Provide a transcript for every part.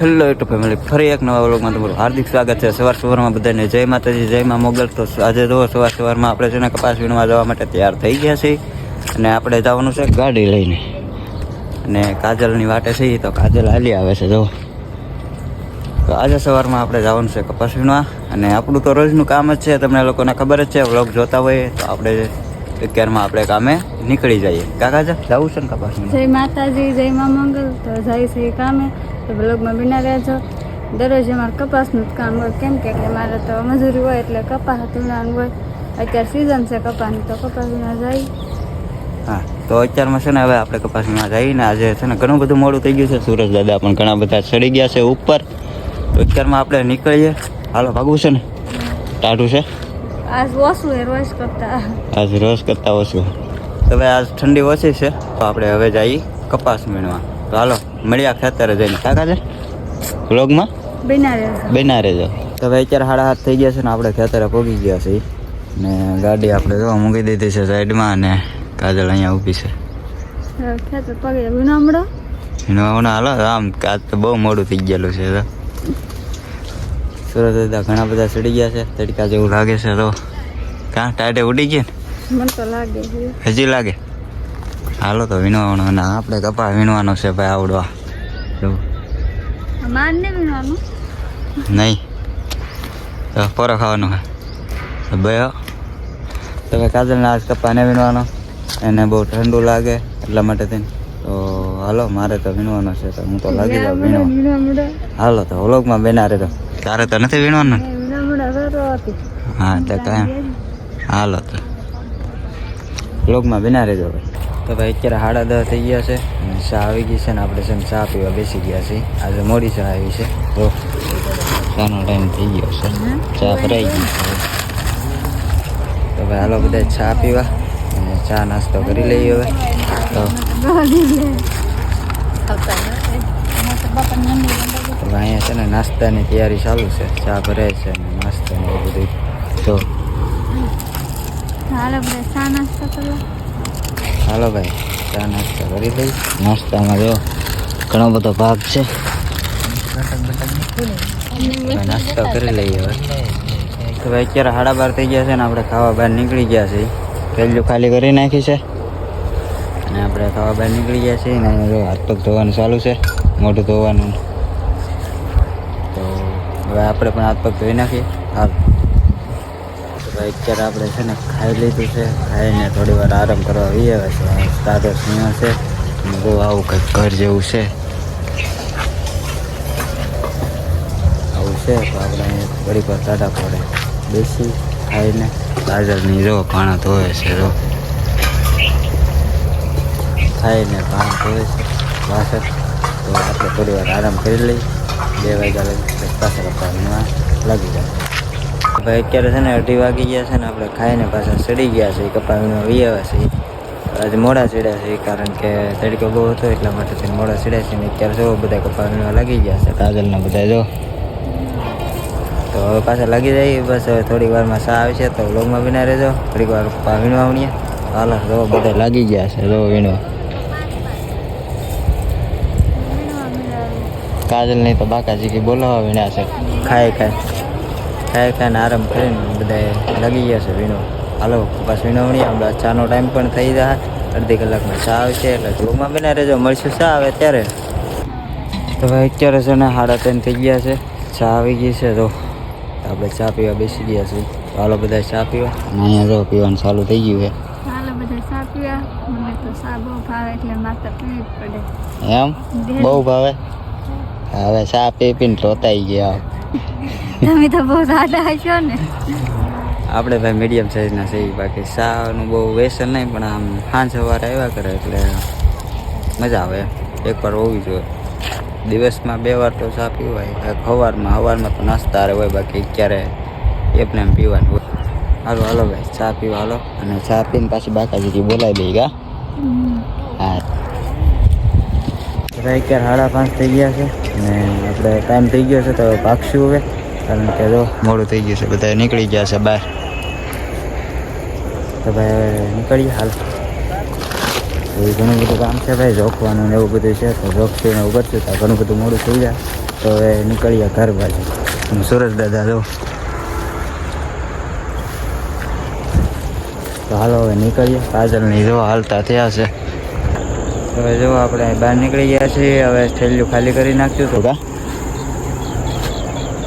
Hello YouTube family ફરી એક નવા વ્લોગમાં તમારું હાર્દિક સ્વાગત છે. સવાર સવારમાં બધાને જય માતાજી, જય મા મોગલ. તો આજે જો સવાર સવારમાં આપણે છે ને કપાસ વીણવા જવા માટે તૈયાર થઈ ગયા છીએ. અને આપણે જવાનું છે ગાડી લઈને. અને કાજલની વાટે છીએ તો કાજલ હાલી આવે છે, જો. તો આજે સવારમાં આપણે જવાનું છે કપાસ વીણવા. અને આપણું તો રોજનું કામ જ છે, તમને લોકોને ખબર જ છે. વ્લોગ જોતા હોય તો આપણે અત્યારમાં આપણે કામે નીકળી જઈએ. કાકા જા, જવું છે ને કપાસ જય માતાજી, જય મા મંગલ. તો જાય છે કામે. તો બ્લોગમાં બિના રહેજો. દરરોજ અમારે કપાસનું જ કામ હોય. કેમ કે મારે તો મજૂરી હોય એટલે કપાસ વીણવાનું હોય. અત્યારે સિઝન છે કપાસની તો કપાસ વીણવા જાય હા તો અત્યારમાં છે ને હવે આપણે કપાસમાં જઈને આજે છે ને ઘણું બધું મોડું થઈ ગયું છે. સુરજ દાદા પણ ઘણા બધા ચડી ગયા છે ઉપર. તો અત્યારમાં આપણે નીકળીએ. હાલો ભાગવું છે ને? ટાઢું છે? આજ ઓછું રોજ કરતા. આજ રોજ કરતાં ઓછું. હવે આજ ઠંડી ઓછી છે. તો આપણે હવે જઈએ કપાસ વીણવા તો હાલો મળ્યા ખેતરે જઈને. કાકા છે? વ્લોગમાં બિના રહેજો તો હવે અત્યારે સાડા હાથ થઈ ગયા છે ને આપણે ખેતરે પહોંચી ગયા છે ને ગાડી આપણે જો મૂકી દીધી છે સાઈડમાં અને કાજલ અહીંયા ઊભી છે. હાલો આમ આજ તો બહુ મોડું થઈ ગયેલું છે તો. સુરત દાદા ઘણા બધા સડી ગયા છે તડકા જેવું લાગે છે તો. કાં ટાઈટે ઉડી ગયા મને તો લાગે ને હજી લાગે? હાલો તો વીણવાનો અને આપણે કપા વીણવાનો છે ભાઈ આવડવા. ને નહીં તો પોરો ખાવાનો હે. બે તમે કાજલને આજ કપાને વીણવાનો એને બહુ ઠંડુ લાગે એટલા માટે થઈને તો હાલો મારે તો વીણવાનો છે તો હું તો લાગી જાઉં વીણવા હાલો તો વ્લોગમાં બેના રહેતો તારે તો નથી વીણવાનું ને? હા તો કાંઈ. હાલો તો. વ્લોગમાં બેના રહેજો ભાઈ તો ભાઈ અત્યારે સાડા દસ થઈ ગયા છે ચા આવી ગઈ છે ને આપણે છે ને ચા પીવા બેસી ગયા છીએ. આજે મોડી ચા આવી છે. તો ચાનો ટાઈમ થઈ ગયો છે. ચા ભરાઈ ગઈ છે. તો ભાઈ હાલો બધા ચા પીવા અને ચા નાસ્તો કરી લઈએ હવે. તો અહીંયા છે ને નાસ્તાની તૈયારી ચાલુ છે. ચા ભરાય છે અને નાસ્તો એવું બધું. તો હાલો બધા ચા નાસ્તો કરવા હાલો ભાઈ, ચા નાસ્તા કરી દઈ નાસ્તામાં જો ઘણો બધો ભાગ છે. નાસ્તો કરી લઈએ હવે. તો ભાઈ અત્યારે સાડા બાર થઈ ગયા છે ને આપણે ખાવા બહાર નીકળી ગયા છે પહેલું ખાલી કરી નાખી છે. અને આપણે ખાવા બહાર નીકળી ગયા છીએ ને જો હાથ પગ ધોવાનું ચાલુ છે, મોઢું ધોવાનું. તો હવે આપણે પણ હાથ પગ ધોઈ નાખીએ. હાલ. ભાઈ અત્યારે આપણે છે ને ખાઈ લીધું છે. ખાઈને થોડી વાર આરામ કરવા આવી આવે છે. સાદો સિંહ છે. બહુ આવું કંઈક ઘર જેવું છે. આવું છે તો આપણે ઘડી પર ટાટા પડે બેસી ખાઈને ગાજરની જો પાણા ધોવે છે જો. ખાઈને પાણા ધોવે છે. વાસણ તો આપણે થોડી વાર આરામ કરી લઈ બે વાગ્યા લગી પાછા કપા લાગી જાય. ભાઈ અત્યારે છે ને અઢી વાગી ગયા છે ને આપણે ખાઈને પાછા ચડી ગયા છે. કપા વીણવા વી આવ્યા છે. આજે મોડા ચડ્યા છે કારણ કે તડકો બહુ હતો એટલા માટે થઈને મોડા ચડ્યા છે ને અત્યારે જો બધા કપા વીણવા લાગી ગયા છે. કાજલના બધા જો. તો હવે પાછા લાગી જાય બસ હવે થોડીક વારમાં સા આવે છે તો લોગમાં વિના રહેજો. થોડીક વાર પા વીણવા વીણીએ હાલો જો બધા લાગી ગયા છે જો વીણવા કાજલ નહીં તો બાકાજી કે બોલાવા વિના છે. ખાય ખાય. ખાય ખાઈને આરામ કરીને બધા લાગી ગયા છે વીણો. હાલો પાછ વીણવણી હમણાં ચાનો ટાઈમ પણ થઈ જાય. અડધી કલાકમાં ચા આવશે એટલે જોગમાં બના રહેજો. મળશું ચા આવે ત્યારે. તો ભાઈ અત્યારે છે ને સાડા ત્રણ થઈ ગયા છે. ચા આવી ગઈ છે તો આપણે ચા પીવા બેસી ગયા છીએ. તો હાલો બધા ચા પીવા. અને અહીંયા જો પીવાનું ચાલુ થઈ ગયું છે. એમ? બહુ ભાવે? હવે ચા પી પીને રોતાઈ ગયા. તમે તો બહુ સાદા હશો ને. આપણે ભાઈ મીડિયમ સાઈઝના છે બાકી શાનું બહુ વેસન નહીં, પણ આમ સાંજ સવારે આવ્યા કરે એટલે મજા આવે. એકવાર હોવી જોઈએ. દિવસમાં બે વાર તો ચા પીવાય. સવારમાં સવારમાં તો નાસ્તા હોય, બાકી ક્યારે એમને એમ પીવાનું હોય. હાલો હાલો ભાઈ, ચા પીવા હાલો. અને ચા પીને પાછી બાકાજીથી બોલાવી દઈ ગા હા. અત્યારે સાડા પાંચ થઈ ગયા છે અને આપણે ટાઈમ થઈ ગયો છે તો ભાગશું હવે. કારણ કે જો મોડું થઈ ગયું છે બધા નીકળી ગયા છે બહાર. તો ભાઈ હવે નીકળીએ હાલ. એ ઘણું બધું કામ છે ભાઈ, જોખવાનું ને એવું બધું છે, તો જોખશું ને એવું કરશું. તો ઘણું બધું મોડું થઈ જાય. તો હવે નીકળીએ ઘર બાજુ. હું સુરજ દાદા જો. તો હાલો હવે નીકળીએ. કાજલની જો હાલતા થયા છે. હવે જો આપણે બહાર નીકળી ગયા છીએ, હવે થેલ્યું ખાલી કરી નાખ્યું હતું કા?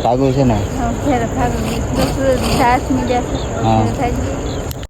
કાગુ છે ને? ઘેર ભાગી. દસ મીડિયા હા. થઈ ગઈ